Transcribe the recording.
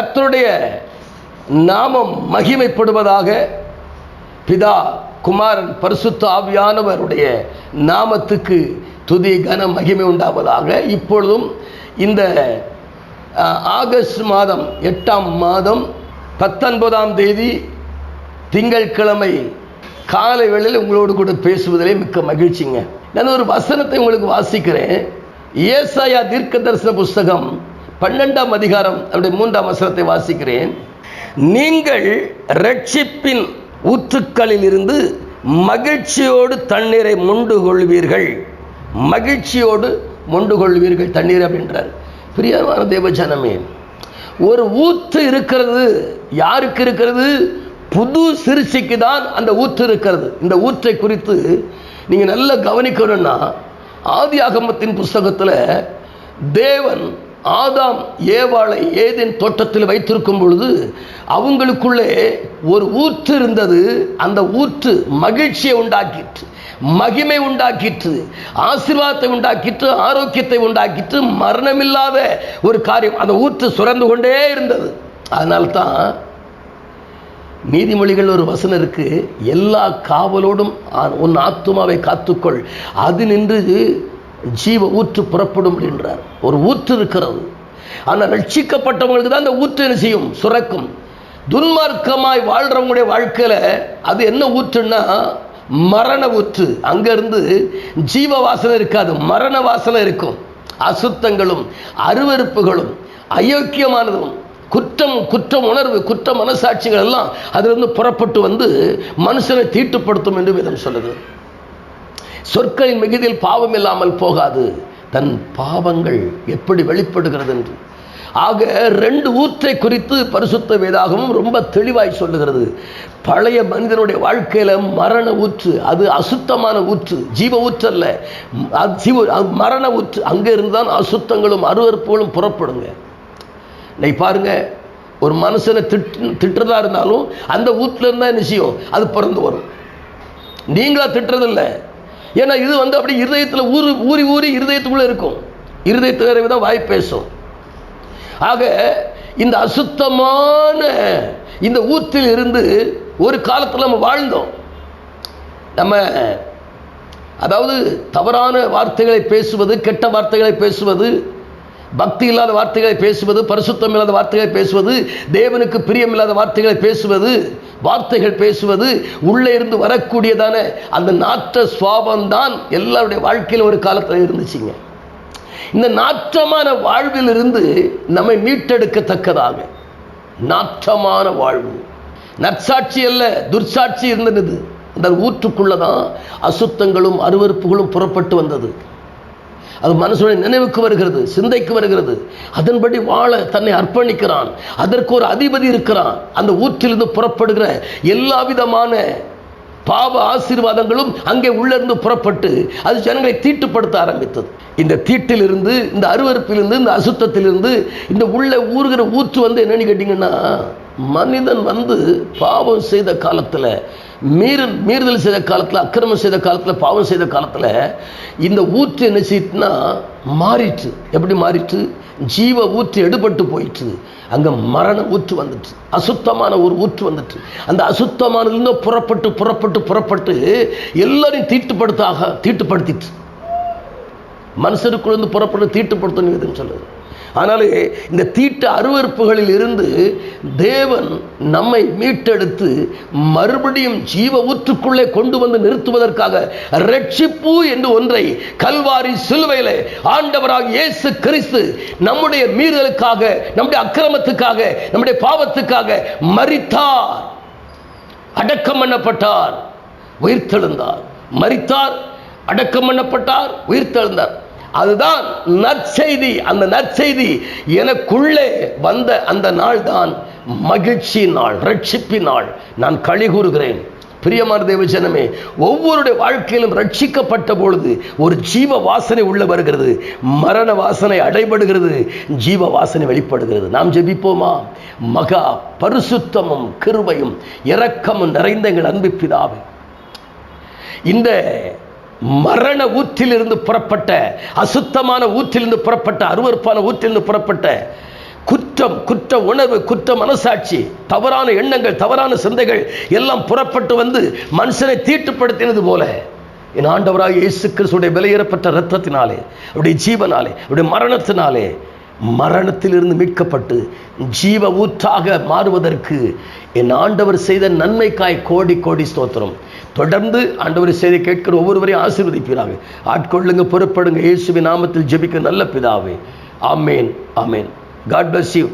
கர்த்தருடைய நாமம் மகிமைப்படுவதாக பிதா குமாரன் பரிசுத்த ஆவியானவருடைய நாமத்துக்கு துதி கன மகிமை உண்டாவதாக இப்பொழுதும் இந்த ஆகஸ்ட் மாதம் எட்டாம் மாதம் பத்தொன்பதாம் தேதி திங்கட்கிழமை காலை வேளையில் உங்களோடு கூட பேசுவதிலே மிக்க மகிழ்ச்சிங்க. நான் ஒரு வசனத்தை உங்களுக்கு வாசிக்கிறேன். ஏசாயா தீர்க்க தரிசன புஸ்தகம் பன்னெண்டாம் அதிகாரம் அப்படி மூன்றாம் வசனத்தை வாசிக்கிறேன். நீங்கள் ரட்சிப்பின் ஊற்றுக்களில் இருந்து மகிழ்ச்சியோடு தண்ணீரை முண்டு கொள்வீர்கள். மகிழ்ச்சியோடு மொண்டு கொள்வீர்கள் தண்ணீர் அப்படின்றார். பிரியமான தேவஜனமே ஒரு ஊற்று இருக்கிறது யாருக்கு இருக்கிறது? புது சிறுச்சிக்கு தான் அந்த ஊற்று இருக்கிறது. இந்த ஊற்றை குறித்து நீங்கள் நல்லா கவனிக்கணும்னா ஆதியாகமத்தின் புஸ்தகத்தில் தேவன் ஆதாம் ஏவாளை ஏதேன் தோட்டத்தில் வைத்திருக்கும் பொழுது அவங்களுக்குள்ளே ஒரு ஊற்று இருந்தது. அந்த ஊற்று மகிழ்ச்சியை உண்டாக்கிற்று மகிமை உண்டாக்கிற்று ஆசீர்வாதத்தை உண்டாக்கிற்று ஆரோக்கியத்தை உண்டாக்கிற்று மரணமில்லாத ஒரு காரியம். அந்த ஊற்று சுரந்து கொண்டே இருந்தது. அதனால்தான் நீதிமொழிகள் ஒரு வசனம் இருக்கு எல்லா காவலோடும் உன் ஆத்துமாவை காத்துக்கொள். அது நின்று ஜீவ ஊற்று புறப்படும் என்றார். ஒரு ஊற்று இருக்கிறது. ஆனால் ரட்சிக்கப்பட்டவங்களுக்கு தான் அந்த ஊற்று என்ன செய்யும்? சுரக்கும். துன்மார்க்கமாய் வாழ்றவங்களுடைய வாழ்க்கையில அது என்ன ஊற்றுன்னா மரண ஊற்று. அங்கேருந்து ஜீவ வாசனை இருக்காது மரண வாசனை இருக்கும். அசுத்தங்களும் அருவருப்புகளும் அயோக்கியமானதும் குற்றம் குற்றம் உணர்வு குற்ற மனசாட்சிகள் எல்லாம் அதிலிருந்து புறப்பட்டு வந்து மனுஷனை தீட்டுப்படுத்தும் என்று விதம் சொல்லுது. சொற்களின் மிகுதியில் பாவம் இல்லாமல் போகாது. தன் பாவங்கள் எப்படி வெளிப்படுகிறது என்று. ஆக ரெண்டு ஊற்றை குறித்து பரிசுத்த வேதாகவும் ரொம்ப தெளிவாய் சொல்லுகிறது. பழைய மனிதனுடைய வாழ்க்கையில மரண ஊற்று அது அசுத்தமான ஊற்று ஜீவ ஊற்றல்ல. அல்ல அது ஜீவ மரண ஊற்று. அங்கே இருந்தால் அசுத்தங்களும் அருவறுப்புகளும் புறப்படுங்க. இன்னைக்கு பாருங்க ஒரு மனுஷனை திட்டு திட்டுறதா இருந்தாலும் அந்த ஊத்துல இருந்தால் என்ன செய்யும்? அது பிறந்து வரும். நீங்களா திட்டுறதில்ல. ஏன்னா இது வந்து அப்படி இருதயத்தில் ஊறு ஊறி ஊறி இருதயத்துக்குள்ளே இருக்கும். இருதயத்துக்கு தான் வாய் பேசும். ஆக இந்த அசுத்தமான இந்த ஊற்றில் இருந்து ஒரு காலத்தில் நம்ம வாழ்ந்தோம். நம்ம அதாவது தவறான வார்த்தைகளை பேசுவது கெட்ட வார்த்தைகளை பேசுவது பக்தி இல்லாத வார்த்தைகளை பேசுவது பரிசுத்தம் இல்லாத வார்த்தைகளை பேசுவது தேவனுக்கு பிரியமில்லாத வார்த்தைகளை பேசுவது வார்த்தைகள் பேசுவது உள்ளே இருந்து வரக்கூடியதான அந்த நாற்ற சுவாபம்தான் எல்லாருடைய வாழ்க்கையில் ஒரு காலத்தில் இருந்துச்சுங்க. இந்த நாற்றமான வாழ்விலிருந்து நம்மை மீட்டெடுக்கத்தக்கதாக. நாற்றமான வாழ்வு. நற்சாட்சி அல்ல துர்சாட்சி இருந்தது. அந்த ஊற்றுக்குள்ளதான் அசுத்தங்களும் அருவருப்புகளும் புறப்பட்டு வந்தது. அது மனசுடைய நினைவுக்கு வருகிறது சிந்தைக்கு வருகிறது. அதன்படி வாழ தன்னை அர்ப்பணிக்கிறான். அதற்கு ஒரு அதிபதி இருக்கிறான். அந்த ஊற்றிலிருந்து புறப்படுகிற எல்லா விதமான பாவ ஆசீர்வாதங்களும் அங்கே உள்ளிருந்து புறப்பட்டு அது ஜனங்களை தீட்டுப்படுத்த ஆரம்பித்தது. இந்த தீட்டிலிருந்து இந்த அருவருப்பிலிருந்து இந்த அசுத்தத்திலிருந்து இந்த உள்ள ஊறுகிற ஊற்று வந்து என்னன்னு கேட்டிங்கன்னா மனிதன் வந்து பாவம் செய்த காலத்தில் மீறல் மீறுதல் செய்த காலத்தில் அக்கிரமம் செய்த காலத்தில் பாவம் செய்த காலத்தில் இந்த ஊற்று என்ன மாறிட்டு எப்படி மாறிட்டு? ஜீவ ஊற்று எடுபட்டு போயிட்டு அங்கே மரண ஊற்று வந்துட்டு அசுத்தமான ஒரு ஊற்று வந்துட்டு அந்த அசுத்தமானதுலேருந்து புறப்பட்டு புறப்பட்டு புறப்பட்டு எல்லாரையும் தீட்டுப்படுத்தாக தீட்டுப்படுத்திட்டு. மனுஷருக்குள்ளேருந்து புறப்பட்டு தீட்டுப்படுத்தணும் இதுன்னு சொல்லுது. ஆனாலே இந்த தீட்ட அருவறுப்புகளில் இருந்து தேவன் நம்மை மீட்டெடுத்து மறுபடியும் ஜீவ ஊற்றுக்குள்ளே கொண்டு வந்து நிறுத்துவதற்காக ரட்சிப்பு என்று ஒன்றை கல்வாரி சிலுவையில் ஆண்டவராக இயேசு கிறிஸ்து நம்முடைய மீறலுக்காக நம்முடைய அக்கிரமத்துக்காக நம்முடைய பாவத்துக்காக மறித்தார் அடக்கம் பண்ணப்பட்டார். உயிர்த்தெழுந்தார். மறித்தார் அடக்கம் பண்ணப்பட்டார். உயிர்த்தெழுந்தார். அதுதான் நற்செய்தி. அந்த நற்செய்தி எனக்குள்ளே வந்த அந்த நாள் தான் மகிழ்ச்சி நாள் ரட்சிப்பின் நாள். நான் களி கூறுகிறேன். பிரியமான தேவஜனமே ஒவ்வொருடைய வாழ்க்கையிலும் ரட்சிக்கப்பட்ட பொழுது ஒரு ஜீவ வாசனை உள்ள வருகிறது. மரண வாசனை அடைபடுகிறது. ஜீவ வாசனை வெளிப்படுகிறது. நாம் ஜெபிப்போமா? மகா பரிசுத்தமும் கிருபையும் இரக்கமும் நிறைந்த எங்கள் அன்பு பிதாவே. இந்த மரண ஊற்றிலிருந்து புறப்பட்ட அசுத்தமான ஊற்றிலிருந்து புறப்பட்ட அருவருப்பான ஊற்றிலிருந்து புறப்பட்ட குற்றம் குற்ற உணர்வு குற்ற மனசாட்சி தவறான எண்ணங்கள் தவறான சிந்தைகள் எல்லாம் புறப்பட்டு வந்து மனுஷனை தீட்டுப்படுத்தினது போல. என் ஆண்டவராக இயேசு கிறிஸ்துடைய விலையேறப்பட்ட ரத்தத்தினாலே அவருடைய ஜீவனாலே அவருடைய மரணத்தினாலே மரணத்திலிருந்து மீட்கப்பட்டு ஜீவ ஊற்றாக மாறுவதற்கு என் ஆண்டவர் செய்த நன்மைக்காய் கோடி கோடி ஸ்தோத்திரம். தொடர்ந்து ஆண்டவர் செய்தி கேட்கிற ஒவ்வொருவரையும் ஆசீர்வதிப்பீராக. ஆட்கொள்ளுங்க பொறுப்படுங்க. இயேசுவின் நாமத்தில் ஜெபிக்க நல்ல பிதாவே. ஆமேன் ஆமேன். God bless you